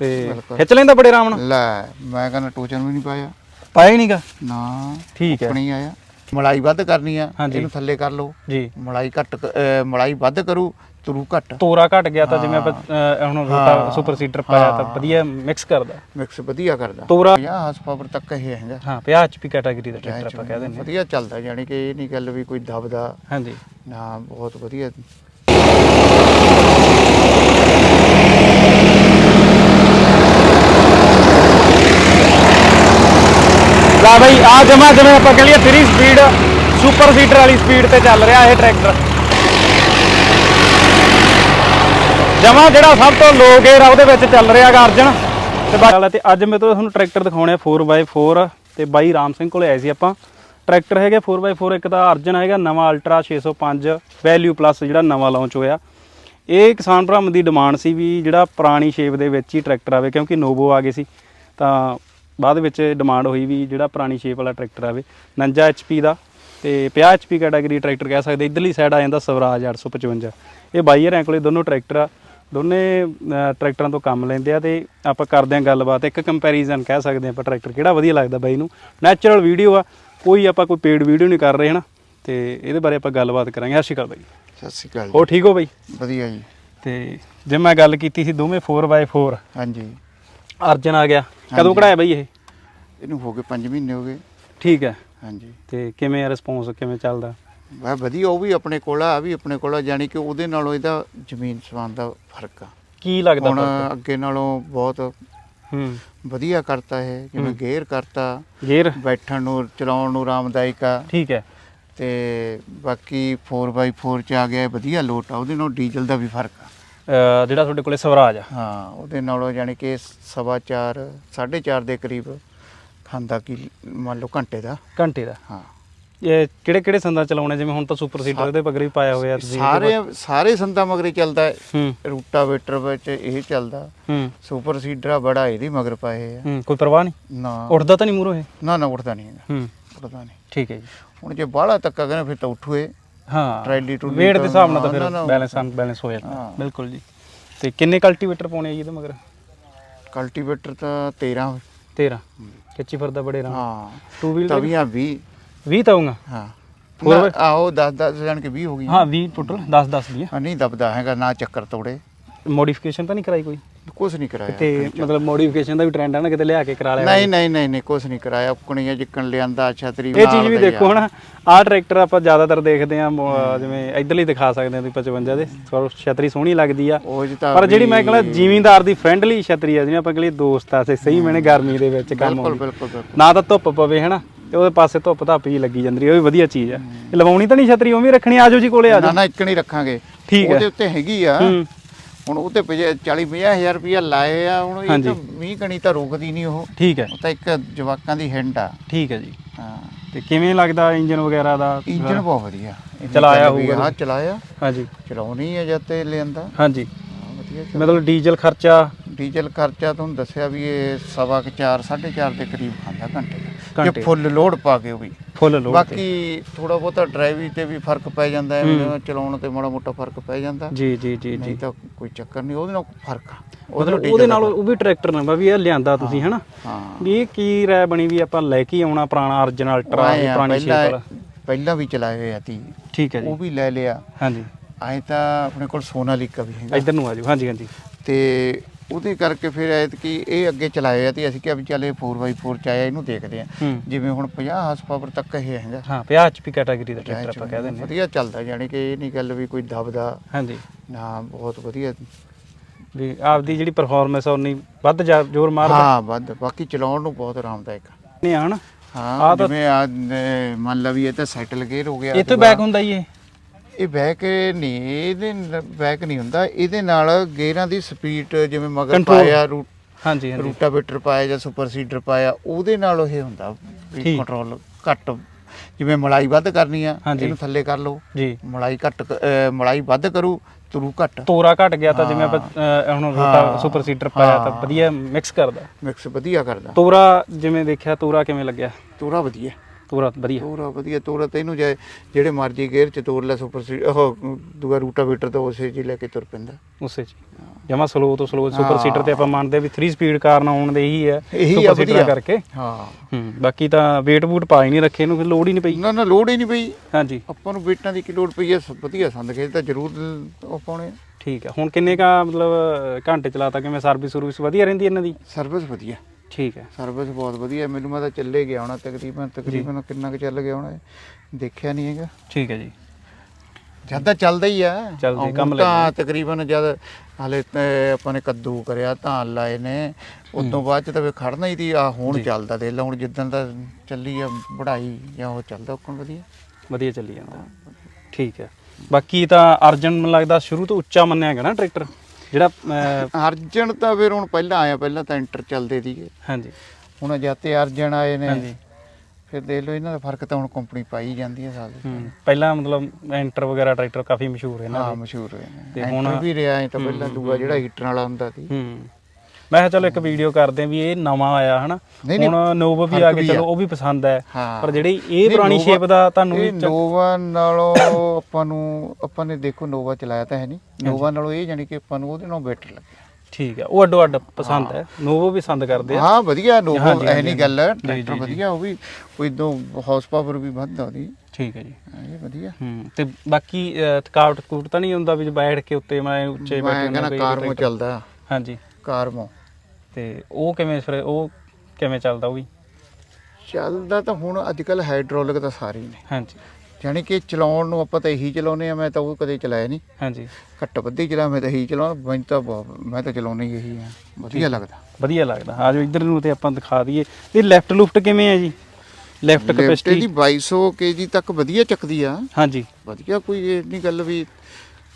ਤੇ ਬਿਲਕੁਲ। ਖਿੱਚ ਲੈਂਦਾ ਬੜੇ ਆਰਾਮ ਨਾਲ? ਲੈ ਮੈਂ ਕਹਿੰਦਾ ਟੋਚਨ ਵੀ ਨਹੀਂ ਪਾਇਆ। ਪਾਇਆ ਹੀ ਨਹੀਂਗਾ ਨਾ ਠੀਕ ਹੈ। ਆਪਣੀ ਆਇਆ। ਮਲਾਈ ਵੱਧ ਕਰਨੀ ਆ ਹਾਂਜੀ। ਇਹਨੂੰ ਥੱਲੇ ਕਰ ਲਓ। ਜੀ। ਮਲਾਈ ਘੱਟ ਕ- ਅਹ ਮਲਾਈ ਵੱਧ ਕਰੂ ਤਰੂ ਘੱਟ। ਤੋਰਾ ਘਟ ਗਿਆ ਤਾਂ ਜਿਵੇਂ ਆਪਾਂ ਅਹ, ਹੁਣ ਰੋਟਾ। ਸੁਪਰ ਸੀਡਰ ਪਾਇਆ ਤਾਂ। ਵਧੀਆ ਮਿਕਸ ਕਰਦਾ। ਮਿਕਸ ਵਧੀਆ ਕਰਦਾ। ਤੋਰਾ 50 ਹਾਰਸ ਪਾਵਰ ਤੱਕ ਇਹ ਹੈਗਾ। ਹਾਂ 50 ਐਚਪੀ ਕੈਟਾਗਰੀ ਦਾ ਟਰੈਕਟਰ ਆਪਾਂ ਕਹਿ ਦਿੰਦੇ। ਵਧੀਆ ਚੱਲਦਾ ਯਾਨੀ ਕਿ ਇਹ ਨਹੀਂ ਗੱਲ ਵੀ ਕੋਈ ਦਬਦਾ। ਹਾਂਜੀ। ਨਾ ਬਹੁਤ ਵਧੀਆ। ਲਾ ਬਈ, ਆ ਜਮਾ ਜਿਵੇਂ ਆਪਾਂ ਕਹ ਲਈਏ 3 ਸਪੀਡ ਸੁਪਰ ਸੀਡਰ ਵਾਲੀ ਸਪੀਡ ਤੇ ਚੱਲ ਰਿਹਾ ਇਹ ਟਰੈਕਟਰ ਜਮਾ ਜਿਹੜਾ ਸਭ ਤੋਂ ਲੋ ਗੇਅਰ ਆ, ਉਹਦੇ ਵਿੱਚ ਚੱਲ ਰਿਹਾ ਗਾ ਅਰਜਨ। ਤੇ ਬਾਕੀ ਤੇ ਅੱਜ ਮੈਂ ਤੁਹਾਨੂੰ ਟਰੈਕਟਰ ਦਿਖਾਉਣੇ ਆ 4x4 ਤੇ ਬਾਈ ਰਾਮ ਸਿੰਘ ਕੋਲੇ ਆਏ ਸੀ ਆਪਾਂ। ਟਰੈਕਟਰ ਹੈਗੇ 4x4 ਇੱਕ ਤਾਂ ਅਰਜਨ ਹੈਗਾ, ਨਵਾਂ ਅਲਟਰਾ 605 ਵੈਲਿਊ ਪਲੱਸ ਜਿਹੜਾ ਨਵਾਂ ਲਾਂਚ ਹੋਇਆ। ਇਹ ਕਿਸਾਨ ਭਰਾਵਾਂ ਦੀ ਡਿਮਾਂਡ ਸੀ ਵੀ ਜਿਹੜਾ ਪੁਰਾਣੀ ਸ਼ੇਪ ਦੇ ਵਿੱਚ ਹੀ ਟਰੈਕਟਰ ਆਵੇ, ਕਿਉਂਕਿ ਨੋਵੋ ਆ ਗਏ ਸੀ। ਤਾਂ ਬਾਅਦ ਵਿੱਚ ਡਿਮਾਂਡ ਹੋਈ ਵੀ ਜਿਹੜਾ ਪੁਰਾਣੀ ਸ਼ੇਪ ਵਾਲਾ ਟਰੈਕਟਰ ਆਵੇ। 49 HP ਦਾ ਤੇ 50 HP ਕੈਟਾਗਰੀ ਟਰੈਕਟਰ ਕਹਿ ਸਕਦੇ। ਇਧਰਲੀ ਸਾਈਡ ਆ ਜਾਂਦਾ ਸਵਰਾਜ 855 ਇਹ ਬਾਈ ਹਰਿਆਂ ਕੋਲੇ ਦੋਨੋਂ ਟਰੈਕਟਰ ਆ। ਦੋਨੇ ਟਰੈਕਟਰਾਂ ਤੋਂ ਕੰਮ ਲੈਂਦੇ ਆ ਤੇ ਆਪਾਂ ਕਰਦੇ ਆ ਗੱਲਬਾਤ। ਇੱਕ ਕੰਪੈਰੀਜ਼ਨ ਕਹਿ ਸਕਦੇ ਆ ਆਪਾਂ ਟਰੈਕਟਰ ਕਿਹੜਾ ਵਧੀਆ ਲੱਗਦਾ ਬਾਈ ਨੂੰ? ਨੈਚੁਰਲ ਵੀਡੀਓ ਆ। ਕੋਈ ਆਪਾਂ ਕੋਈ ਪੇਡ ਵੀਡੀਓ ਨਹੀਂ ਕਰ ਰਹੇ ਹਨਾ। ਤੇ ਇਹਦੇ ਬਾਰੇ ਆਪਾਂ ਗੱਲਬਾਤ ਕਰਾਂਗੇ। ਸਤਿ ਸ਼੍ਰੀ ਅਕਾਲ ਬਾਈ। ਸਤਿ ਸ਼੍ਰੀ ਅਕਾਲ ਹੋਰ ਠੀਕ ਹੋ ਬਾਈ? ਵਧੀਆ ਜੀ। ਤੇ ਜੇ ਮੈਂ ਗੱਲ ਕੀਤੀ ਸੀ ਦੋਵੇਂ 4x4 ਹਾਂਜੀ। ਅਰਜਨ ਆ ਗਿਆ। ਕਦੋਂ। ਕਢਾਇਆ ਬਾਈ ਇਹ? ਇਹਨੂੰ ਹੋ ਗਏ 5 ਮਹੀਨੇ ਹੋ ਗਏ। ਠੀਕ ਹੈ। ਹਾਂਜੀ। ਤੇ ਕਿਵੇਂ ਰਿਸਪੌਂਸ ਕਿਵੇਂ ਚੱਲਦਾ? ਵਾ ਵਧੀਆ ਉਹ ਵੀ ਆਪਣੇ ਕੋਲ ਆ ਵੀ ਆਪਣੇ ਕੋਲ ਆ ਜਾਣੀ ਕਿ ਉਹਦੇ ਨਾਲੋਂ ਇਹਦਾ ਜ਼ਮੀਨ ਸਮਾਨ ਦਾ ਫ਼ਰਕ ਆ। ਕੀ ਲੱਗਦਾ ਹੁਣ? ਅੱਗੇ ਨਾਲੋਂ ਬਹੁਤ ਹੂੰ। ਵਧੀਆ ਕਰਤਾ ਹੈ ਜਿਵੇਂ। ਗੇਅਰ ਕਰਤਾ। ਗੇਅਰ? ਬੈਠਣ ਨੂੰ ਚਲਾਉਣ ਨੂੰ ਆਰਾਮਦਾਇਕ ਆ। ਠੀਕ ਹੈ। ਤੇ ਬਾਕੀ 4x4 ਚ ਆ ਗਿਆ ਇਹ ਵਧੀਆ ਲੋਟ ਆ ਉਹਦੇ ਨਾਲ ਡੀਜ਼ਲ ਦਾ ਵੀ ਫ਼ਰਕ ਆ। ਜਿਹੜਾ ਤੁਹਾਡੇ ਕੋਲੇ ਸਵਰਾਜ ਆ। ਹਾਂ ਉਹਦੇ ਨਾਲੋਂ ਜਾਣੀ ਕਿ ਸਵਾ ਚਾਰ 4.5 ਦੇ ਕਰੀਬ ਖਾਂਦਾ ਕੀ ਮੰਨ ਲਓ ਘੰਟੇ ਦਾ। ਘੰਟੇ ਦਾ। ਹਾਂ। ਇਹ ਕਿਹੜੇ ਕਿਹੜੇ ਸੰਦਾਂ ਚਲਾਉਣੇ? ਜਿਵੇਂ ਹੁਣ ਤਾਂ ਸੁਪਰ ਸੀਟਰ ਦੇ ਪਗਰ ਪਾਇਆ ਹੋਇਆ ਤੁਸੀਂ। ਸਾਰੇ ਸਾਰੇ ਸੰਦਾਂ ਮਗਰੇ ਚੱਲਦਾ ਹੈ। ਹੂੰ। ਰੂਟਾਵੇਟਰ ਵਿੱਚ ਇਹ ਚੱਲਦਾ। ਹੂੰ। ਸੁਪਰ ਸੀਡਰਾ ਬੜਾ ਇਹਦੀ ਮਗਰ ਪਾਏ ਆ। ਹੂੰ ਕੋਈ ਪਰਵਾਹ ਨਹੀਂ? ਨਾ। ਉੱਠਦਾ ਤਾਂ ਨਹੀਂ ਮੂਰੋ ਇਹ? ਨਾ ਨਾ ਉੱਠਦਾ ਨਹੀਂ ਹੈਗਾ। ਹੂੰ। ਉੱਠਦਾ ਨਹੀਂ। ਠੀਕ ਹੈ ਜੀ। ਹੁਣ ਜੇ ਬਾਹਲਾ ਤੱਕਾ ਕਰੇ ਫਿਰ ਤਾਂ ਉੱਠੂਏ ਹਾਂ ਟਰੈਲੀ ਟਰੂਲੀ ਵੇਟ ਦੇ ਹਿਸਾਬ ਨਾਲ ਤਾਂ ਫਿਰ। ਬੈਲੈਂਸ ਬੈਲੈਂਸ ਹੋ ਜਾਂਦਾ। ਬਿਲਕੁਲ ਜੀ। ਤੇ ਕਿੰਨੇ ਕਲਟੀਵੇਟਰ ਪਾਉਣੇ ਆ ਜੀ ਇਹਦੇ ਮਗਰ? ਕਲਟੀਵੇਟਰ ਤਾਂ 13 13 ਕਿੱਚੀ ਫਿਰਦਾ ਬੜੇ ਰਾਂ ਹਾਂ। ਟੂ ਵੀਲ ਤਵੀਆਂ 20 20 ਤਾਉਂਗਾ ਹਾਂ। ਹੋਰ? ਆਹੋ 10 10 ਜਾਣ ਕੇ 20 ਹੋ ਗਈਆਂ। ਹਾਂ 20 ਟੋਟਲ 10 10 ਦੀ ਹਾਂ, ਨਹੀਂ ਦਬਦਾ ਹੈਗਾ ਨਾ ਚੱਕਰ ਤੋੜੇ। ਮੋਡੀਫਿਕੇਸ਼ਨ ਤਾਂ ਨਹੀਂ ਕਰਾਈ ਕੋਈ? ਕੁਝ ਨਹੀਂ ਕਰਾਇਆ ਤੇ ਮਤਲਬ ਮੋਡੀਫਿਕੇਸ਼ਨ ਦਾ ਵੀ ਟ੍ਰੈਂਡ ਆ ਨਾ ਕਿਤੇ ਲਿਆ ਕੇ ਕਰਾ ਲਿਆ ਨਹੀਂ ਨਹੀਂ ਨਹੀਂ ਨਹੀਂ ਕੁਝ ਨਹੀਂ ਕਰਾਇਆ। ਕੁਣੀਆਂ ਜਿੱਕਣ ਲਿਆਂਦਾ ਛਤਰੀ ਇਹ ਚੀਜ਼ ਵੀ ਦੇਖੋ। ਹਨਾ ਆਹ ਟਰੈਕਟਰ ਆਪਾਂ ਜ਼ਿਆਦਾਤਰ ਦੇਖਦੇ ਆ ਜਿਵੇਂ ਇਧਰਲੀ ਦਿਖਾ ਸਕਦੇ ਆ ਤੁਸੀਂ 55 ਦੇ। ਛਤਰੀ ਸੋਹਣੀ ਲੱਗਦੀ ਆ। ਪਰ ਜਿਹੜੀ ਮੈਂ ਕਹਿੰਦਾ ਜ਼ਿਮੀਂਦਾਰ ਦੀ ਫ੍ਰੈਂਡਲੀ ਛਤਰੀ ਆ ਜਿਵੇਂ ਆਪਾਂ ਕਹਿੰਦੇ ਦੋਸਤ ਆ ਸਹੀ ਮੈਨੇ ਗਰਮੀ ਦੇ ਵਿੱਚ ਕੰਮ ਬਿਲਕੁਲ ਆਉਂਦੀ। ਬਿਲਕੁਲ ਬਿਲਕੁਲ। ਨਾ ਤਾਂ ਧੁੱਪ ਪਵੇ ਹਨਾ ਤੇ ਉਹਦੇ ਪਾਸੇ ਧੁੱਪ ਧੱਪ ਜੀ ਲੱਗੀ ਜਾਂਦੀ ਉਹ ਵੀ ਵਧੀਆ ਚੀਜ਼ ਆ। ਲਵਾਉਣੀ ਤਾਂ ਨਹੀਂ ਛਤਰੀ ਉਹ ਵੀ ਰੱਖਣੀ ਆਜੋ ਜੀ ਕੋਲੇ ਨਾ ਆਜੋ। ਨਾ ਇੱਕ ਨਹੀਂ ਰੱਖਾਂਗੇ। ਠੀਕ ਹੈ। ਉਹਦੇ ਉੱਤੇ ਹੈਗੀ ਆ। ਹੂੰ। ਹੁਣ ਉਹ ਤੇ 40 ਹਜ਼ਾਰ ਰੁਪਇਆ ਲਾਏ ਆ ਹੁਣ ਇਹ। ਤਾਂ ਮੀਂਹ ਕਣੀ ਤਾਂ ਰੁਕਦੀ ਨਹੀਂ ਉਹ। ਠੀਕ ਹੈ। ਉਹ ਤਾਂ ਇੱਕ ਜਵਾਕਾਂ ਦੀ ਹਿੰਟ ਆ। ਠੀਕ ਹੈ ਜੀ। ਹਾਂ। ਤੇ ਕਿਵੇਂ ਲੱਗਦਾ ਇੰਜਨ ਵਗੈਰਾ ਦਾ? ਇੰਜਨ ਬਹੁਤ ਵਧੀਆ। ਚਲਾਇਆ ਹੋਊਗਾ ਹਾਂ ਚਲਾਇਆ। ਹਾਂਜੀ। ਚਲਾਉਣੀ ਹੈ ਜਦ ਤੇ ਲੈਂਦਾ ਹਾਂਜੀ। ਮਤਲਬ ਡੀਜ਼ਲ ਖਰਚਾ? ਡੀਜ਼ਲ ਖਰਚਾ ਤੁਹਾਨੂੰ ਦੱਸਿਆ ਵੀ ਇਹ ਸਵਾ ਕੁ ਚਾਰ 4.5 ਦੇ ਕਰੀਬ ਖਾਂਦਾ ਘੰਟੇ ਦਾ। ਜੇ ਫੁੱਲ ਲੋਡ ਪਾ ਕੇ ਉਹ ਵੀ। ਫੁੱਲ ਲੋਡ ਤੇ। ਬਾਕੀ ਥੋੜਾ ਬਹੁਤਾ ਡਰਾਈਵਿੰਗ ਤੇ ਵੀ ਫ਼ਰਕ ਪੈ ਜਾਂਦਾ ਹੈ। ਚਲਾਉਣ ਤੇ ਮਾੜਾ ਮੋਟਾ ਫ਼ਰਕ ਪੈ ਜਾਂਦਾ। ਜੀ ਜੀ ਜੀ ਜੀ। ਨਹੀਂ ਤਾਂ ਕੋਈ ਚੱਕਰ ਨਹੀਂ ਉਹਦੇ ਨਾਲ ਫ਼ਰਕ ਆ। ਮਤਲਬ ਉਹਦੇ ਨਾਲ ਉਹ ਵੀ ਟਰੈਕਟਰ ਨਾ ਵੀ ਇਹ ਲਿਆਂਦਾ ਤੁਸੀਂ ਹਨਾ? ਹਾਂ। ਵੀ ਇਹ ਕੀ ਰਾਇ ਬਣੀ ਵੀ ਆਪਾਂ ਲੈ ਕੇ ਆਉਣਾ ਪੁਰਾਣਾ ਅਰਜਨ ਅਲਟਰਾ ਆਏ ਆ, ਪੁਰਾਣੀ ਸ਼ੇਪ ਵਾਲਾ? ਪਹਿਲਾਂ ਵੀ ਚਲਾਏ ਹੋਏ ਆ ਤੀ। ਠੀਕ ਹੈ ਉਹ ਜੀ ਵੀ ਲੈ ਲਿਆ। ਹਾਂਜੀ। ਐ ਤਾਂ ਆਪਣੇ ਕੋਲ ਸੋਨਾਲੀਕਾ ਵੀ ਹੈਗਾ। ਇੱਧਰ ਨੂੰ ਆਜੋ ਹਾਂਜੀ ਹਾਂਜੀ। ਤੇ ਉਹਦੇ ਕਰਕੇ ਫਿਰ ਐਤ ਕਿ ਇਹ ਅੱਗੇ ਚਲਾਏ ਆ ਤੇ ਅਸੀਂ ਕਿਹਾ ਵੀ ਚੱਲ ਇਹ 4x4 ਚ ਆਇਆ ਇਹਨੂੰ ਦੇਖਦੇ ਆ। ਹੂੰ। ਜਿਵੇਂ ਹੁਣ 50 ਹਾਰਸ ਪਾਵਰ ਤੱਕ ਇਹ ਹੈਗਾ। ਹਾਂ 50 HP ਕੈਟਾਗਰੀ ਦਾ ਟਰੈਕਟਰ ਆਪਾਂ ਕਹਿ ਦਿੰਦੇ ਹਾਂ ਵਧੀਆ ਚੱਲਦਾ ਯਾਨੀ ਕਿ ਇਹ ਨਹੀਂ ਗੱਲ ਵੀ ਕੋਈ ਦਬਦਾ। ਹਾਂਜੀ। ਨਾ ਬਹੁਤ ਵਧੀਆ। ਵੀ ਆਪਦੀ ਜਿਹੜੀ ਪਰਫਾਰਮੈਂਸ ਆ ਉਨੀ ਵੱਧ ਜਾ- ਜ਼ੋਰ ਮਾਰਦਾ। ਹਾਂ ਵੱਧ। ਬਾਕੀ ਚਲਾਉਣ ਨੂੰ ਬਹੁਤ ਆਰਾਮਦਾਇਕ ਆ। ਨਹੀਂ ਆ ਹਨਾ? ਹਾਂ ਆਹ ਤਾਂ- ਜਿਵੇਂ ਆ ਮੰਨ ਲਾ ਵੀ ਇਹ ਤਾਂ ਸੈਟਲ ਗੇਅਰ ਹੋ ਗਿਆ ਇੱਥੇ ਬੈਕ ਹੁੰਦਾ ਜੀ ਇਹ। ਇਹ ਬੈਕ ਨਹੀਂ ਇਹਦੇ ਬੈਕ ਨਹੀਂ ਹੁੰਦਾ ਇਹਦੇ ਨਾਲ ਗੇਅਰਾਂ ਦੀ ਸਪੀਡ ਜਿਵੇਂ ਮਗਰ Control। ਪਾਇਆ ਰੂ- ਹਾਂਜੀ ਹਾਂਜੀ ਰੂਟਾਵੇਟਰ ਪਾਇਆ ਜਾਂ ਸੁਪਰ ਸੀਡਰ ਪਾਇਆ ਉਹਦੇ ਨਾਲ ਇਹ ਹੁੰਦਾ ਵੀ ਠੀਕ। ਕੰਟਰੋਲ ਘੱਟ ਜਿਵੇਂ ਮਲਾਈ ਵੱਧ ਕਰਨੀ ਆ ਹਾਂਜੀ। ਇਹਨੂੰ ਥੱਲੇ ਕਰ ਲਓ ਜੀ ਮਲਾਈ ਘੱਟ ਕ- ਅਹ ਮਲਾਈ ਵੱਧ ਕਰੂ ਤਰੂ ਘੱਟ ਤੋਰਾ ਘਟ ਗਿਆ ਤਾਂ ਜਿਵੇਂ ਆਪਾਂ ਅਹ, ਹੁਣ ਰੋਟਾ ਹਾਂ। ਸੁਪਰ ਸੀਟਰ ਪਾਇਆ ਤਾਂ ਹਾਂ। ਵਧੀਆ ਮਿਕਸ ਕਰਦਾ ਮਿਕਸ ਵਧੀਆ ਕਰਦਾ ਤੋਰਾ ਜਿਵੇਂ ਦੇਖਿਆ ਤੋਰਾ ਕਿਵੇਂ ਲੱਗਿਆ ਤੋਰਾ ਵਧੀਆ ਤੋਰਾ ਵਧੀਆ। ਤੋਰਾ ਵਧੀਆ ਤੋਰਾ ਤੈਨੂੰ ਜੇ ਜਿਹੜੇ ਮਰਜ਼ੀ ਗੇਅਰ ਚ ਤੋਰ ਲੈ ਸੁਪਰ ਸੀ ਉਹ ਦੂਆ ਰੂਟਾਵੇਟਰ ਤਾਂ ਉਸੇ ਜੀ ਲੈ ਕੇ ਤੁਰ ਪੈਂਦਾ। ਉਸੇ ਚ ਜਮਾ ਸਲੋ ਤੋਂ ਸਲੋ ਸੁਪਰ ਸੀਟਰ ਤੇ ਆਪਾਂ ਮੰਨਦੇ ਆ ਵੀ 3 ਸਪੀਡ ਕਾਰ ਨਾਲ ਆਉਣ ਦੇ ਇਹੀ ਹੈ ਇਹੀ ਆ ਵਧੀਆ। ਕਰਕੇ। ਹਾਂ। ਹੂੰ ਬਾਕੀ ਤਾਂ ਵੇਟ ਬੂਟ ਪਾ ਹੀ ਨਹੀਂ ਰੱਖੇ ਇਹਨੂੰ ਫਿਰ ਲੋੜ ਹੀ ਨਹੀਂ ਪਈ। ਨਾ ਨਾ ਲੋੜ ਹੀ ਨਹੀਂ ਪਈ। ਹਾਂਜੀ। ਆਪਾਂ ਨੂੰ ਬੇਟਾਂ ਦੀ ਕੀ ਲੋੜ ਪਈ ਸ- ਵਧੀਆ ਸੰਦ ਖੇਤ ਤਾਂ ਜ਼ਰੂਰ ਉਹ ਪਾਉਣੇ ਆ। ਠੀਕ ਹੈ ਹੁਣ ਕਿੰਨੇ ਕਾ ਮਤਲਬ ਘੰਟੇ ਚਲਾਤਾ ਕਿਵੇਂ ਸਰਵਿਸ ਸਰਵਿਸ ਵਧੀਆ ਰਹਿੰਦੀ ਇਹਨਾਂ ਦੀ? ਸਰਵਿਸ ਵਧੀਆ। ਠੀਕ ਹੈ। ਸਰਵਿਸ ਬਹੁਤ ਵਧੀਆ ਮੈਨੂੰ ਮੈਂ ਤਾਂ ਚੱਲੇ ਗਿਆ ਹੋਣਾ ਤਕਰੀਬਨ। ਤਕਰੀਬਨ ਕਿੰਨਾ ਕੁ ਚੱਲ ਗਿਆ ਹੋਣਾ। ਦੇਖਿਆ ਨਹੀਂ ਹੈਗਾ। ਠੀਕ ਹੈ ਜੀ। ਜਦ ਤਾਂ ਚੱਲਦਾ ਹੀ ਆ ਚੱਲਦਾ ਕੰਮ ਤਾਂ ਤਕਰੀਬਨ ਜਦ ਹਾਲੇ ਤੇ ਆਪਾਂ ਨੇ ਕੱਦੂ ਕਰਿਆ ਧਾਨ ਲਾਏ ਨੇ ਉਦੋਂ ਬਾਅਦ ਚ ਤਾਂ ਫਿਰ ਖੜਨਾ ਹੀ ਦੀ ਆ ਹੁਣ ਚੱਲਦਾ ਦੇ ਲਾ ਹੁਣ ਜਿੱਦਣ ਦਾ ਚੱਲੀ ਆ ਬੜਾਈ ਜਾਂ ਉਹ ਚੱਲਦਾ ਕੋਣ ਵਧੀਆ। ਵਧੀਆ ਚੱਲੀ ਜਾਂਦਾ। ਠੀਕ ਹੈ। ਬਾਕੀ ਤਾਂ ਅਰਜਨ ਮੈਨੂੰ ਲੱਗਦਾ ਸ਼ੁਰੂ ਤੋਂ ਉੱਚਾ ਮੰਨਿਆ ਗਿਆ ਨਾ ਟਰੈਕਟਰ? ਜਿਹੜਾ ਅਹ, ਅਰਜਨ ਤਾਂ ਫਿਰ ਹੁਣ ਪਹਿਲਾਂ ਆਇਆ ਪਹਿਲਾਂ ਤਾਂ ਇੰਟਰ ਚੱਲਦੇ ਸੀਗੇ। ਹਾਂਜੀ। ਹੁਣ ਜਾਤੇ ਅਰਜਨ ਆਏ ਨੇ ਹਾਂਜੀ। ਫਿਰ ਦੇਖ ਲਓ ਇਹਨਾਂ ਦਾ ਫ਼ਰਕ ਤਾਂ ਹੁਣ ਕੰਪਨੀ ਪਾਈ ਜਾਂਦੀ ਹੈ ਸਾਲ ਹੂੰ ਪਹਿਲਾਂ ਮਤਲਬ ਐਂਟਰ ਵਗੈਰਾ ਟਰੈਕਟਰ ਕਾਫੀ ਮਸ਼ਹੂਰ ਹੈ ਨਾ ਹਾਂ ਮਸ਼ਹੂਰ ਹੋਏ ਨੇ। ਤੇ ਹੁਣ ਵੀ ਰਿਹਾ ਐ ਤਾਂ ਪਹਿਲਾਂ ਦੂਆ ਜਿਹੜਾ ਹੀਟਰ ਵਾਲਾ ਹੁੰਦਾ ਸੀ। ਹੂੰ। ਮੈਂ ਕਿਹਾ ਚਲੋ ਇੱਕ ਵੀਡੀਓ ਕਰਦੇ ਆਂ ਵੀ ਇਹ ਨਵਾਂ ਆਇਆ ਹਨਾ। ਹੁਣ ਨੋਵ ਵੀ ਆ ਕੇ ਚਲੋ। ਉਹ ਵੀ ਪਸੰਦ ਹੈ। ਪਰ ਜਿਹੜੀ ਇਹ ਪੁਰਾਣੀ ਸ਼ੇਪ ਦਾ ਤੁਹਾਨੂੰ ਵੀ ਨੋਵਾ ਨਾਲੋਂ ਆਪਾਂ ਨੂੰ ਆਪਾਂ ਨੇ ਦੇਖੋ ਨੋਵਾ ਚਲਾਇਆ ਤਾਂ ਹੈ ਨਹੀਂ। ਨੋਵਾ ਨਾਲੋਂ ਇਹ ਜਾਨੀ ਕਿ ਆਪਾਂ ਨੂੰ ਉਹਦੇ ਨਾਲੋਂ ਬੈਟਰ ਲੱਗਿਆ। ਠੀਕ ਹੈ ਉਹ ਅੱਡੋ ਅੱਡ ਪਸੰਦ ਹੈ। ਨੋਵੋ ਵੀ ਪਸੰਦ ਕਰਦੇ ਆ। ਹਾਂ ਵਧੀਆ ਨੋਵਾ ਐ ਨਹੀਂ ਗੱਲ ਟਰੈਕਟਰ ਵਧੀਆ ਉਹ ਵੀ ਕੋਈ ਦੋ ਹਾਰਸ ਪਾਵਰ ਵੀ ਵੱਧਦਾ ਉਹਦੀ। ਠੀਕ ਹੈ ਜੀ। ਇਹ ਵਧੀਆ। ਹੂੰ ਤੇ ਬਾਕੀ ਥਕਾਵਟ ਥਕੂਟ ਤਾਂ ਨਹੀਂ ਹੁੰਦਾ ਵੀ ਬੈਠ ਕੇ ਉੱਤੇ ਮੈਂ ਉੱਚੇ ਮੈਂ ਬੈਠੇ ਕਹਿੰਦਾ ਕੋਈ ਕਾਰਮੋ ਟਰੈਕਟਰ- ਚੱਲਦਾ। ਹਾਂਜੀ। ਕਾਰਮੋ। ਤੇ ਉਹ ਕਿਵੇਂ ਫਿਰ ਉਹ ਕਿਵੇਂ ਚੱਲਦਾ ਉਹ ਵੀ? ਚੱਲਦਾ ਤਾਂ ਹੁਣ ਅੱਜ ਕੱਲ ਹਾਈਡ੍ਰੋਲਿਕ ਤਾਂ ਸਾਰੇ ਹੀ ਨੇ। ਹਾਂਜੀ। ਜਾਨੀ ਕਿ ਚਲਾਉਣ ਨੂੰ ਆਪਾਂ ਤਾਂ ਇਹੀ ਚਲਾਉਨੇ ਆ ਮੈਂ ਤਾਂ ਉਹ ਕਦੇ ਚਲਾਇਆ ਨਹੀਂ। ਹਾਂਜੀ। ਘੱਟ ਵੱਧੀ ਚਲਾ ਮੈਂ ਤਾਂ ਇਹੀ ਚਲਾਉਣਾ ਮੈਨੂੰ ਤਾਂ ਬਹੁਤ- ਮੈਂ ਤਾਂ ਚਲਾਉਣਾ ਹੀ ਇਹੀ ਆ ਵਧੀਆ ਲੱਗਦਾ। ਵਧੀਆ ਲੱਗਦਾ। ਆ ਜਾਓ ਇੱਧਰ ਨੂੰ ਤੇ ਆਪਾਂ ਦਿਖਾ ਦਈਏ। ਇਹ ਲੈਫਟ ਲੁਫਟ ਕਿਵੇਂ ਹੈ ਜੀ? ਲੈਫਟ ਲਿਫਟ ਕੈਪੈਸਿਟੀ ਦੀ 2200 ਕੇਜੀ ਤੱਕ ਵਧੀਆ ਚੱਕਦੀ ਆ। ਹਾਂਜੀ। ਵਧੀਆ ਕੋਈ ਇਹ ਨਹੀਂ ਗੱਲ ਵੀ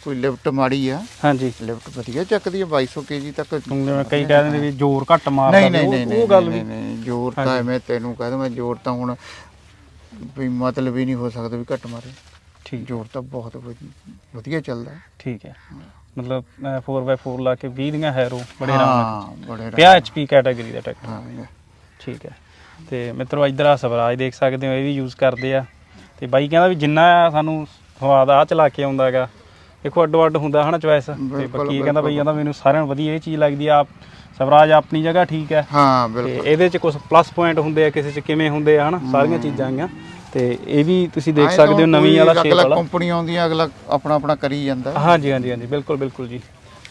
ਕੋਈ ਲਿਫਟ ਮਾੜੀ ਆ। ਹਾਂਜੀ। ਲਿਫਟ ਵਧੀਆ ਚੱਕਦੀ ਆ 2200 ਕੇਜੀ ਤੱਕ ਜਿਵੇਂ ਕਈ ਕਹਿ ਦਿੰਦੇ ਵੀ ਜ਼ੋਰ ਘੱਟ ਮਾਰਦਾ ਨਹੀਂ ਵੀ ਨਹੀਂ ਉਹ- ਗੱਲ ਨਹੀਂ, ਵੀ ਨਹੀਂ ਜ਼ੋਰ ਤਾਂ ਐਵੇਂ ਤੈਨੂੰ ਕਹਿ ਦਵਾਂ ਜ਼ੋਰ ਤਾਂ ਹੁਣ ਵੀ ਮਤਲਬ ਹੀ ਨਹੀਂ ਹੋ ਸਕਦਾ ਵੀ ਘੱਟ ਮਾਰੇ। ਠੀਕ। ਜ਼ੋਰ ਤਾਂ ਬਹੁਤ ਵਧੀ- ਵਧੀਆ ਚੱਲਦਾ। ਠੀਕ ਹੈ। ਮਤਲਬ 4x4 ਲਾ ਕੇ 20 ਦੀਆਂ ਹੈਰੋ ਬੜੇ ਆਰਾਮ ਨਾਲ। ਹਾਂ ਬੜੇ ਆਰਾਮ 50 HP ਕੈਟਾਗਰੀ ਦਾ ਟਰੈਕਟਰ। ਹਾਂ ਠੀਕ ਹੈ। ਤੇ ਮਿੱਤਰੋ ਇੱਧਰ ਆ ਸਵਰਾਜ ਦੇਖ ਸਕਦੇ ਹੋ ਇਹ ਵੀ ਯੂਜ਼ ਕਰਦੇ ਆ। ਤੇ ਬਾਈ ਕਹਿੰਦਾ ਵੀ ਜਿੰਨਾ ਸਾਨੂੰ ਸਵਾਦ ਆ ਚਲਾ ਕੇ ਆਉਂਦਾ ਹੈਗਾ। ਦੇਖੋ ਅੱਡੋ ਅੱਡ ਹੁੰਦਾ ਹਨਾ ਚੁਆਇਸ। ਤੇ ਇਹ ਕਹਿੰਦਾ ਬਈ। ਕਹਿੰਦਾ ਮੈਨੂੰ ਸਾਰਿਆਂ ਨੂੰ ਵਧੀਆ ਇਹ ਚੀਜ਼ ਲੱਗਦੀ ਆ ਆਪ ਸਵਰਾਜ ਆਪਣੀ ਜਗ੍ਹਾ ਠੀਕ ਹੈ। ਹਾਂ ਤੇ ਬਿਲਕੁਲ। ਇਹਦੇ ਚ ਕੁਝ ਪਲੱਸ ਪੁਆਇੰਟ ਹੁੰਦੇ ਆ ਕਿਸੇ ਚ ਕਿਵੇਂ ਹੁੰਦੇ ਆ ਹਨਾ ਸਾਰੀਆਂ ਚੀਜ਼ਾਂ ਆਈਆਂ। ਤੇ ਇਹ ਵੀ ਤੁਸੀਂ ਦੇਖ ਤਾਂ ਸਕਦੇ ਹੋ ਨਵੀਂ ਵਾਲਾ ਸ਼ੇਪ ਵਾਲਾ। ਕੰਪਨੀ ਆਉਂਦੀ ਆ ਅਗਲਾ ਆਪਣਾ ਆਪਣਾ ਕਰੀ ਜਾਂਦਾ। ਹਾਂਜੀ ਹਾਂਜੀ ਹਾਂਜੀ ਬਿਲਕੁਲ ਬਿਲਕੁਲ ਜੀ।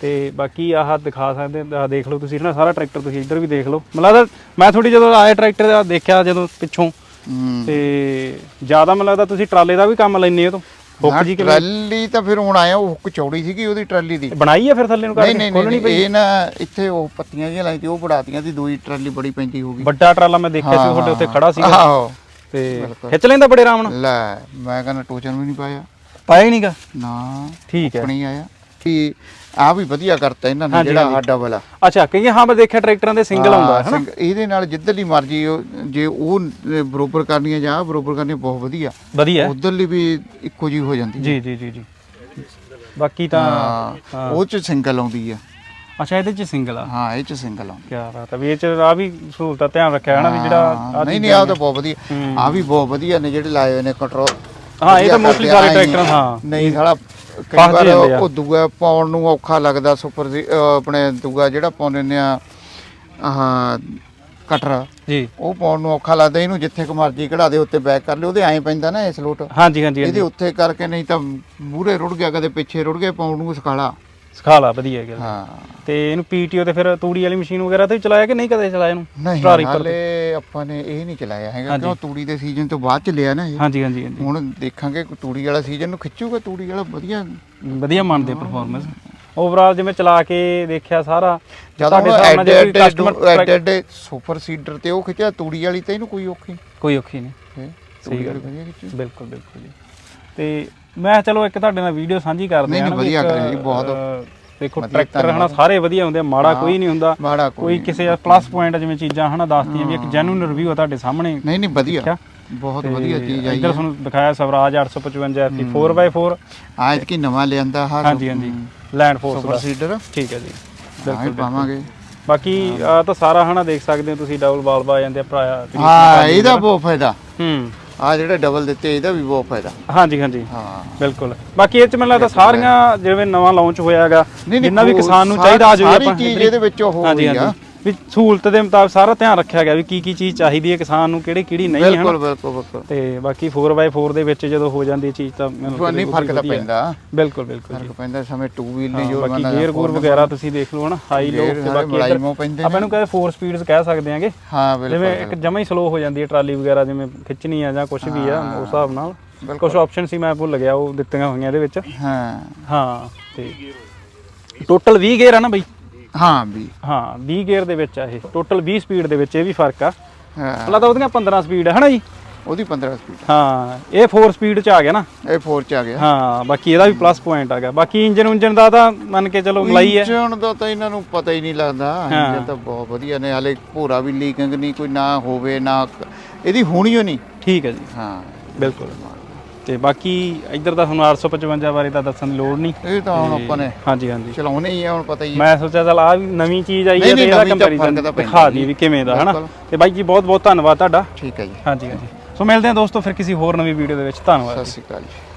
ਤੇ ਬਾਕੀ ਆਹ ਦਿਖਾ ਸਕਦੇ ਆ ਦੇਖ ਲਓ ਤੁਸੀਂ ਨਾ ਸਾਰਾ ਟਰੈਕਟਰ ਤੁਸੀਂ ਇੱਧਰ ਵੀ ਦੇਖ ਲਓ। ਲੱਗਦਾ ਮੈਂ ਥੋੜੀ ਜਦੋਂ ਆਏ ਟਰੈਕਟਰ ਦਾ ਦੇਖਿਆ ਜਦੋਂ ਪਿੱਛੋਂ ਤੇ ਜ਼ਿਆਦਾ ਮੈਨੂੰ ਲੱਗਦਾ ਤੁਸੀਂ ਟਰਾਲੇ ਦਾ ਵੀ ਕੰਮ ਲੈਣੇ ਹੋ ਤੋਂ। ਹੁੱਕ ਜੀ ਕਿਵੇਂ? ਟਰਾਲੀ ਤਾਂ ਫਿਰ ਹੁਣ ਆਇਆ ਉਹ ਹੁੱਕ ਚੌੜੀ ਸੀਗੀ ਉਹਦੀ ਟਰਾਲੀ ਦੀ। ਬਣਾਈ ਆ ਫਿਰ ਥੱਲੇ ਨੂੰ ਨਹੀਂ ਕਰਕੇ ਨਹੀਂ ਖੋਲਣੀ ਨਹੀਂ ਪਈ? ਇਹ ਨਾ ਇੱਥੇ ਉਹ ਪੱਤੀਆਂ ਜਿਹੀਆਂ ਲਾਈ ਤੇ ਉਹ ਬੜਾਤੀਆਂ ਸੀ ਦੂਈ ਟਰਾਲੀ ਬੜੀ ਪੈਂਦੀ ਹੋਗੀ ਵੱਡਾ ਟਰਾਲਾ ਮੈਂ ਦੇਖਿਆ ਸੀ ਤੁਹਾਡੇ ਉੱਤੇ ਖੜਾ ਸੀਗਾ। ਆਹੋ। ਤੇ। ਖਿੱਚ ਲੈਂਦਾ ਬੜੇ ਆਰਾਮ ਨਾਲ? ਲੈ ਮੈਂ ਕਹਿੰਦਾ ਟੋਚਨ ਵੀ ਨਹੀਂ ਪਾਇਆ। ਪਾਇਆ ਹੀ ਨਹੀਂਗਾ ਨਾ ਠੀਕ ਹੈ। ਆਪਣੀ ਆਇਆ। ਕਿ ਆ ਵੀ ਵਧੀਆ ਕਰਤਾ ਇਹਨਾਂ ਨੇ ਜਿਹੜਾ। ਸਾਡਾ ਵਾਲਾ। ਅੱਛਾ ਕਈ ਹਾਂ ਮੈਂ ਦੇਖਿਆ ਟਰੈਕਟਰਾਂ ਦੇ ਸਿੰਗਲ ਆਉਂਦਾ ਹੈ ਹਨਾ ਸਿੰਘ- ਇਹਦੇ ਨਾਲ ਜਿੱਧਰਲੀ ਮਰਜ਼ੀ ਜੇ ਉਹ ਬਰੋਬਰ ਕਰਨੀ ਹੈ ਜਾਂ ਬਰੋਬਰ ਕਰਨੀ ਬਹੁਤ ਵਧੀਆ। ਵਧੀਆ। ਉਧਰਲੀ ਵੀ ਇੱਕੋ ਜੀ ਹੋ ਜਾਂਦੀ ਜੀ ਜੀ ਜੀ ਜੀ। ਬਾਕੀ ਤਾਂ ਉਹ ਚ ਸਿੰਗਲ ਆਉਂਦੀ ਆ ਅੱਛਾ ਇਹਦੇ ਚ ਸਿੰਗਲ ਆ? ਹਾਂ ਇਹ ਚ ਸਿੰਗਲ ਆਉਂਦੀ ਕੀ ਬਾਤ ਹੈ। ਵੀ ਇਹ ਚ ਆ ਵੀ ਸਹੂਲਤਾਂ ਧਿਆਨ ਰੱਖਿਆ ਹੈ ਨਾ ਵੀ ਜਿਹੜਾ ਨਹੀਂ ਨਹੀਂ ਆ ਤਾਂ ਬਹੁਤ ਵਧੀਆ। ਆ ਵੀ ਬਹੁਤ ਵਧੀਆ ਨੇ ਜਿਹੜੇ ਲਾਏ ਹੋਏ ਨੇ ਕੰਟਰੋਲ ਹਾਂ, ਇਹ ਤਾਂ mostly ਸਾਰੇ ਟਰੈਕਟਰ, ਹਾਂ। ਨਹੀਂ ਸਾਲਾ ਕਈ ਫਸ ਵਾਰ ਜਾਂਦੇ ਆ। ਉਹ ਦੂਆ ਪਾਉਣ ਨੂੰ ਔਖਾ ਲੱਗਦਾ ਸੁਪਰ ਦੀ ਅਹ, ਆਪਣੇ ਦੂਆ ਜਿਹੜਾ ਪਾਉਂਦੇ ਨੇ ਆ ਆਹ ਕਟਰ। ਜੀ। ਉਹ ਪਾਉਣ ਨੂੰ ਔਖਾ ਲੱਗਦਾ ਇਹਨੂੰ ਜਿੱਥੇ ਕੁ ਮਰਜ਼ੀ ਕਢਾ ਦੇ ਉੱਤੇ ਬੈਕ ਕਰ ਲਿਓ ਉਹਦੇ ਐਂ ਪੈਂਦਾ ਨਾ ਇਸ ਲੋਟ ਹਾਂਜੀ ਹਾਂਜੀ ਇਹਦੇ ਹਾਂਜੀ। ਉੱਤੇ ਕਰਕੇ ਨਹੀਂ ਤਾਂ ਮੂਰੇ ਰੁੜ ਗਿਆ ਕਦੇ ਪਿੱਛੇ ਰੁੜ ਗਿਆ ਪਾਉਣ ਨੂੰ ਸਖਾਲਾ। ਸਿਖਾ ਲਾ ਵਧੀਆ ਗੱਲ ਹਾਂ। ਤੇ ਇਹਨੂੰ ਪੀਟੀਓ ਤੇ ਫਿਰ ਤੂੜੀ ਵਾਲੀ ਮਸ਼ੀਨ ਵਗੈਰਾ ਤੇ ਵੀ ਚਲਾਇਆ ਕਿ ਨਹੀਂ ਕਦੇ ਚਲਾਇਆ ਇਹਨੂੰ? ਨਹੀਂ ਟਰਾਲੀ ਪਰ ਹਾਲੇ ਆਪਾਂ ਨੇ ਇਹ ਨਹੀਂ ਚਲਾਇਆ ਹੈਗਾ। ਕਿਉਂ? ਤੂੜੀ ਦੇ ਸੀਜ਼ਨ ਤੋਂ ਬਾਅਦ ਚ ਲਿਆ ਨਾ ਇਹ। ਹਾਂਜੀ ਹਾਂਜੀ ਹਾਂਜੀ। ਹੁਣ ਦੇਖਾਂਗੇ ਕੋਈ ਤੂੜੀ ਵਾਲਾ ਸੀਜ਼ਨ ਨੂੰ ਖਿੱਚੂਗਾ ਤੂੜੀ ਵਾਲਾ ਵਧੀਆ? ਵਧੀਆ ਮੰਨਦੇ ਪਰਫਾਰਮੈਂਸ ਓਵਰਆਲ ਜਿਵੇਂ ਚਲਾ ਕੇ ਦੇਖਿਆ ਸਾਰਾ ਜਦੋਂ ਐਡੇ ਐਡੇ ਐਡੇ ਸੁਪਰ ਸੀਡਰ ਤੇ ਉਹ ਖਿੱਚਿਆ ਤੂੜੀ ਵਾਲੀ ਤਾਂ ਇਹਨੂੰ ਕੋਈ ਔਖੀ? ਕੋਈ ਔਖੀ ਨਹੀਂ। ਤੂੜੀ ਵਾਲੀ ਵਧੀਆ ਖਿੱਚੀ। ਬਿਲਕੁਲ ਬਿਲਕੁਲ ਜੀ। ਤੇ ਮੈਂ ਚਲੋ ਇੱਕ ਤੁਹਾਡੇ ਨਾਲ ਵੀਡੀਓ ਸਾਂਝੀ ਕਰਦੇ ਨਹੀਂ, ਨਹੀਂ, ਵਧੀਆ ਕਰਿਆ ਜੀ, ਬਹੁਤ। ਦੇਖੋ ਟਰੈਕਟਰ ਹਨਾ ਧੰਨਵਾਦ। ਸਾਰੇ ਵਧੀਆ ਹੁੰਦੇ ਆ ਮਾੜਾ ਕੋਈ ਨਹੀਂ ਹੁੰਦਾ। ਮਾੜਾ ਕੋਈ ਕੋਈ ਕਿਸੇ ਪਲੱਸ ਪੁਆਇੰਟ ਜਿਵੇਂ ਚੀਜ਼ਾਂ ਹਨਾ ਦੱਸਦੀਆਂ ਵੀ ਇੱਕ ਜੈਨੂਇਨ ਰਿਵਿਊ ਆ ਤੁਹਾਡੇ ਸਾਹਮਣੇ। ਨਹੀਂ ਨਹੀਂ ਵਧੀਆ? ਬਹੁਤ ਤੇ ਵਧੀਆ ਚੀਜ਼ ਆਈ ਇੱਧਰ ਹੈ। ਤੁਹਾਨੂੰ ਦਿਖਾਇਆ ਸਵਰਾਜ 855 FE 4x4 ਆਜ ਕੀ ਨਵਾਂ ਲਿਆਂਦਾ ਹਾਂ। ਹਾਂਜੀ ਹਾਂਜੀ। ਲੈਂਡ ਫੋਰਸ ਸੁਪਰ ਦਾ। ਸੀਡਰ ਠੀਕ ਹੈ ਜੀ। ਹਾਂ ਬਿਲਕੁਲ ਪਾਵਾਂਗੇ। ਬਾਕੀ ਆ ਤਾਂ ਸਾਰਾ ਹਨਾ ਦੇਖ ਸਕਦੇ ਹੋ ਤੁਸੀਂ ਡਬਲ ਬਾਲ ਆ ਜਾਂਦੇ ਆ ਭਰਾ ਹਾਂ ਇਹਦਾ ਬਹੁਤ ਫਾਇਦਾ। ਹੂੰ। ਆ ਜਿਹੜੇ ਡਬਲ ਦਿੱਤੇ ਇਹਦਾ ਵੀ ਬਹੁਤ ਫਾਇਦਾ। ਹਾਂਜੀ ਹਾਂਜੀ। ਹਾਂ। ਬਿਲਕੁਲ। ਬਾਕੀ ਇਹ ਚ ਮੈਨੂੰ ਲੱਗਦਾ ਸਾਰੀਆਂ ਜਿਵੇਂ ਨਵਾਂ ਲਾਂਚ ਹੋਇਆ ਹੈਗਾ ਨਹੀਂ, ਜਿੰਨਾ ਵੀ ਕਿਸਾਨ ਨੂੰ ਚਾਹੀਦਾ ਆ ਜਾਵੇ ਸਾਰੀ ਚੀਜ਼ ਹੀ- ਇਹਦੇ ਵਿੱਚ ਉਹ ਹਾਂਜੀ ਆ। ਹਾਂਜੀ। ਵੀ ਸਹੂਲਤ ਦੇ ਮੁਤਾਬਕ ਸਾਰਾ ਧਿਆਨ ਰੱਖਿਆ ਗਿਆ ਵੀ ਕੀ ਕੀ ਚੀਜ਼ ਚਾਹੀਦੀ ਹੈ ਕਿਸਾਨ ਨੂੰ ਕਿਹੜੀ ਕਿਹੜੀ ਨਹੀਂ ਹੈ ਬਿਲਕੁਲ ਨਾ। ਬਿਲਕੁਲ ਬਿਲਕੁਲ ਤੇ ਬਾਕੀ 4x4 ਦੇ ਵਿੱਚ ਜਦੋਂ ਹੋ ਜਾਂਦੀ ਹੈ ਚੀਜ਼ ਤਾਂ ਮੈਨੂੰ ਲੱਗਦਾ ਨਹੀਂ ਫ਼ਰਕ ਤਾਂ ਵਧੀਆ। ਪੈਂਦਾ। ਬਿਲਕੁਲ ਬਿਲਕੁਲ ਜੀ। ਫ਼ਰਕ ਪੈਂਦਾ ਸਮੇਂ 2 ਵੀਲ ਦੀ ਹਾਂ, ਜੋ ਬਾਕੀ ਗੇਅਰ ਗੂਰ ਵਗੈਰਾ ਤੁਸੀਂ ਦੇਖ ਲਓ ਹਨਾ ਹਾਈ ਲੋ ਤੇ ਸਾਰੇ ਬਾਕੀ ਇੱਧਰ ਆਪਾਂ ਇਹਨੂੰ ਕਹਿੰਦੇ 4 ਸਪੀਡਸ ਕਹਿ ਸਕਦੇ ਆਂਗੇ ਹਾਂ ਬਿਲਕੁਲ ਜਿਵੇਂ ਇੱਕ ਜਮਾ ਹੀ ਸਲੋ ਹੋ ਜਾਂਦੀ ਹੈ ਟਰਾਲੀ ਵਗੈਰਾ ਜਿਵੇਂ ਖਿੱਚਣੀ ਆ ਜਾਂ ਕੁਝ ਵੀ ਆ ਉਸ ਹਿਸਾਬ ਨਾਲ। ਕੁਝ ਆਪਸ਼ਨ ਸੀ ਮੈਂ ਭੁੱਲ ਗਿਆ ਉਹ ਦਿੱਤੀਆਂ ਹੋਈਆਂ ਇਹਦੇ ਵਿੱਚ। ਹਾਂ। ਹਾਂ ਤੇ ਟੋਟਲ 20 ਗੇਅਰ ਆ ਨਾ ਬਈ। ਹਾਂ ਵੀ। ਹਾਂ 20 ਗੇਅਰ ਦੇ ਵਿੱਚ ਆ ਇਹ। ਟੋਟਲ 20 ਸਪੀਡ ਦੇ ਵਿੱਚ ਇਹ ਵੀ ਫ਼ਰਕ ਆ। ਹਾਂ। ਪਹਿਲਾਂ ਤਾਂ ਉਹਦੀਆਂ 15 ਸਪੀਡ ਹੈ ਹਨਾ ਜੀ? ਉਹਦੀ 15 ਸਪੀਡ ਹਾਂ ਇਹ 4 ਸਪੀਡ ਚ ਆ ਗਿਆ ਨਾ? ਇਹ 4 ਚ ਆ ਗਿਆ। ਹਾਂ ਬਾਕੀ ਇਹਦਾ ਵੀ ਪਲੱਸ ਪੁਆਇੰਟ ਆ ਗਿਆ। ਬਾਕੀ ਇੰਜਨ ਉਂਜਨ ਦਾ ਤਾਂ ਮੰਨ ਕੇ ਚਲੋ ਮਲਾਈ ਹੈ। ਇੰਜਣ ਦਾ ਤਾਂ ਇਹਨਾਂ ਨੂੰ ਪਤਾ ਹੀ ਨਹੀਂ ਲੱਗਦਾ। ਇੰਜਣ ਤਾਂ ਬਹੁਤ ਵਧੀਆ ਨੇ। ਹਾਲੇ ਭੂਰਾ ਵੀ ਲੀਕਿੰਗ ਨਹੀਂ ਕੋਈ ਨਾ ਹੋਵੇ ਨਾ ਇਹਦੀ ਹੋਣੀ ਓ ਨਹੀਂ ਠੀਕ ਹੈ ਜੀ। ਹਾਂ। ਬਿਲਕੁਲ। ਤੇ ਬਾਕੀ ਇੱਧਰ ਤਾਂ ਤੁਹਾਨੂੰ 855 ਬਾਰੇ ਤਾਂ ਦੱਸਣ ਦੀ ਲੋੜ ਨਹੀਂ। ਇਹ ਤਾਂ ਹੁਣ ਆਪਾਂ ਨੇ ਹਾਂਜੀ ਹਾਂਜੀ। ਚਲਾਉਣੇ ਹੀ ਆ ਹੁਣ ਪਤਾ ਹੀ ਹੈ ਮੈਂ ਸੋਚਿਆ ਚਲ ਆ ਵੀ ਨਵੀਂ ਚੀਜ਼ ਆਈ ਹੈ ਤੇ ਇਹਦਾ ਕੰਪੈਰੀਜ਼ਨ ਦਿਖਾ। ਦੀ ਵੀ ਕਿਵੇਂ ਦਾ ਹਨਾ। ਤੇ ਬਾਈ ਜੀ ਬਹੁਤ ਬਹੁਤ ਧੰਨਵਾਦ ਤੁਹਾਡਾ। ਠੀਕ ਹੈ ਜੀ। ਹਾਂਜੀ ਹਾਂਜੀ। ਸੋ ਮਿਲਦੇ ਹਾਂ ਦੋਸਤੋ ਫਿਰ ਕਿਸੇ ਹੋਰ ਨਵੀਂ ਵੀਡੀਓ ਦੇ ਵਿੱਚ। ਧੰਨਵਾਦ ਸਤਿ ਸ਼੍ਰੀ ਅਕਾਲ ਜੀ।